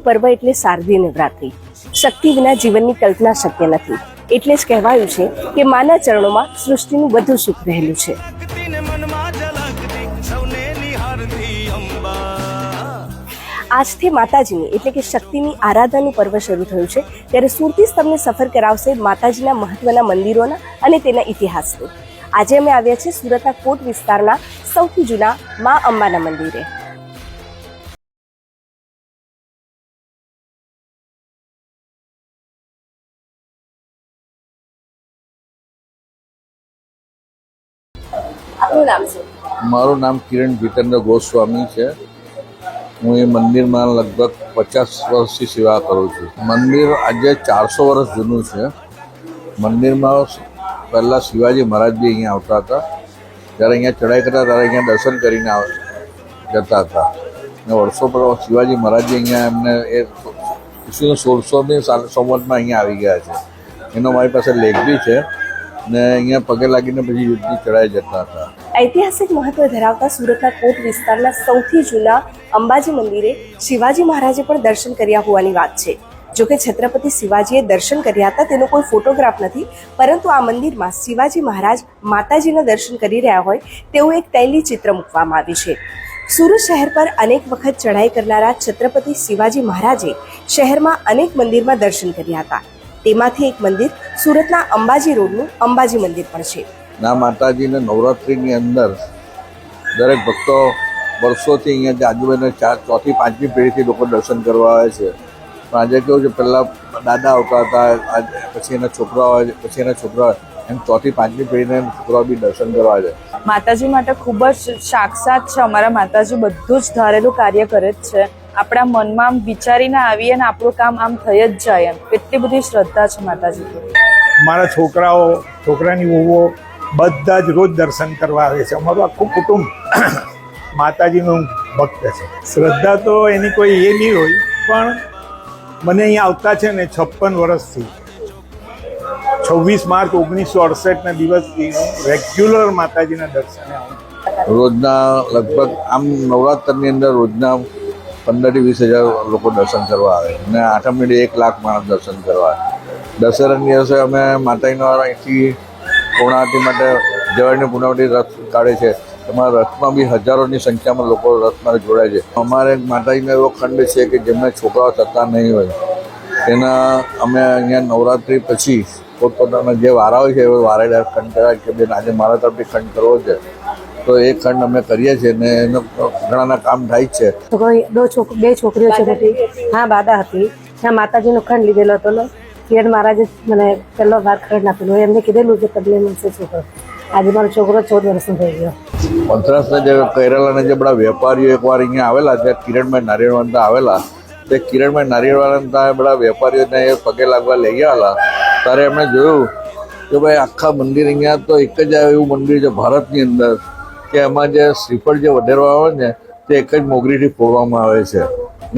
પર્વ એટલે શારદીય નવરાત્રિ. શક્તિ વિના જીવનની કલ્પના શક્ય નથી. એટલે જ કહેવાયું છે કે માના ચરણોમાં સૃષ્ટિનું બધું સુખ રહેલું છે. આજથી માતાજીની, એટલે કે શક્તિની આરાધનાનું પર્વ શરૂ થયું છે, ત્યારે સુરતી તમને સફર કરાવશે માતાજીના મહત્વના મંદિરોના અને તેના ઇતિહાસનું. આજે અમે આવ્યા છીએ સુરતના કોટ વિસ્તારના સૌથી જૂના મા અંબાના મંદિરે. આપનું નામ શું? મારું નામ કિરણ જીતેન્દ્ર ગોસ્વામી છે. હું એ મંદિરમાં લગભગ પચાસ વર્ષથી સેવા કરું છું. મંદિર આજે ચારસો વર્ષ જૂનું છે. મંદિરમાં પહેલાં શિવાજી મહારાજ બી અહીંયા આવતા હતા. જ્યારે અહીંયા ચડાઈ કરતા ત્યારે અહીંયા દર્શન કરીને જતા હતા. અને વર્ષો પર શિવાજી મહારાજજી અહીંયા એમને એ ઈસવીસન સોળસોની સંવતમાં અહીંયા આવી ગયા છે. એનો મારી પાસે લેખ બી છે. ને અહીંયા પગે લાગીને પછી યુદ્ધની ચડાઈ જતા હતા. ઐતિહાસિક મહત્વ ધરાવતા સુરતના કોટ વિસ્તારના સૌથી જૂના અંબાજી મંદિરે શિવાજી મહારાજે પણ દર્શન કર્યા હોવાની વાત છે. જોકે છત્રપતિ શિવાજીએ દર્શન કર્યા હતા તેનો કોઈ ફોટોગ્રાફ નથી, પરંતુ આ મંદિરમાં શિવાજી મહારાજ માતાજીના દર્શન કરી રહ્યા હોય તેવું એક તૈલી ચિત્ર મૂકવામાં આવ્યું છે. સુરત શહેર પર અનેક વખત ચઢાઈ કરનારા છત્રપતિ શિવાજી મહારાજે શહેરમાં અનેક મંદિરમાં દર્શન કર્યા હતા. તેમાંથી એક મંદિર સુરતના અંબાજી રોડનું અંબાજી મંદિર પણ છે. ના માતાજીને નવરાત્રિની અંદર દરેક ભક્તો વર્ષોથી અહીંયા આજુબાજુ ચાર ચોથી પાંચમી પેઢીથી લોકો દર્શન કરવા આવે છે. પણ આજે કેવું છે પહેલાં દાદા આવતા હતા પછી એના છોકરાઓ પછી એના છોકરા એમ ચોથી પાંચમી પેઢીના છોકરાઓ બી દર્શન કરવા આવે છે. માતાજી માટે ખૂબ જ સાક્ષાત છે. અમારા માતાજી બધું જ ધારેલું કાર્ય કરે જ છે. આપણા મનમાં આમ વિચારીને આવીએ ને આપણું કામ આમ થઈ જ જાય એમ. એટલી બધી શ્રદ્ધા છે માતાજી. મારા છોકરાઓ છોકરાની વહુઓ બધા જ રોજ દર્શન કરવા આવે છે. અમારું આખું કુટુંબ માતાજીનું ભક્ત છે. શ્રદ્ધા તો એની કોઈ એ નહીં હોય પણ મને અહીંયા આવતા છે ને છપ્પન વર્ષથી. છવ્વીસ માર્ચ ઓગણીસો અડસઠના દિવસથી રેગ્યુલર માતાજીના દર્શને આવું રોજના લગભગ આમ નવરાત્રની અંદર રોજના પંદરથી વીસ હજાર લોકો દર્શન કરવા આવે અને આઠમની day એક લાખ માણસ દર્શન કરવા આવે દશેરાની દિવસે અમે માતાજીનો અહીંથી પૂર્ણાવતી માટે જવાની પૂર્ણાવતી રથ કાઢે છે. એમાં રથમાં બી હજારોની સંખ્યામાં લોકો રથમાં જોડાય છે. અમારે માતાજીનો એવો ખંડ છે કે જેમને છોકરાઓ થતા નહીં હોય. તેના અમે અહીંયા નવરાત્રિ પછી પોતપોતાના જે વારા હોય છે, એ વારેદાર ખંડ કરાય કે બેન, આજે મારા તરફથી ખંડ કરવો છે. તો એ ખંડ અમે કરીએ છીએ ને એનો ઘણાના કામ થાય છે. બે છોકરીઓ છે મોટી હા બાદા હતી. ત્યાં માતાજીનો ખંડ લીધેલો હતો ને. પિયર મહારાજે મને પહેલો વાર ખંડ આપેલો એમને કીધેલું કે તમને મળશે છોકરો. આજે મારો છોકરો ચૌદ વર્ષનો થઈ ગયો. પંથરાસના જે કેરળના જે બધા વેપારીઓ એકવાર અહીંયા આવેલા છે કિરણભાઈ નારિયેળવાનતા આવેલા. તે કિરણભાઈ નારિયેળવાનતા બધા વેપારીઓને એ પગે લાગવા લઈ ગયા ત્યારે એમણે જોયું કે ભાઈ આખા મંદિર અહીંયા તો એક જ એવું મંદિર છે ભારતની અંદર. કે એમાં જે શ્રીફળ જે વધેરવા આવે ને, તે એક જ મોગરીથી ફોડવામાં આવે છે.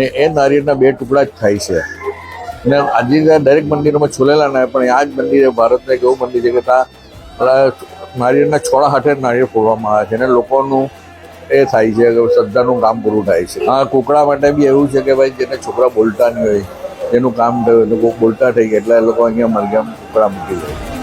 ને એ નારિયેળના બે ટુકડા જ થાય છે. ને આજે દરેક મંદિરોમાં છોલેલા ના પણ આ જ મંદિર ભારતનું એક એવું મંદિર છે કે ત્યાં નારિયેળના છોડા હાથે નારિયેળ ફોડવામાં આવે છે અને લોકોનું એ થાય છે કે શ્રદ્ધાનું કામ પૂરું થાય છે. આ કુકડા માટે બી એવું છે કે ભાઈ જેને છોકરા બોલતા નહીં હોય તેનું કામ થયું બોલતા થઈ ગયા, એટલે એ લોકો અહીંયા મરગામ કુકડા મૂકી દે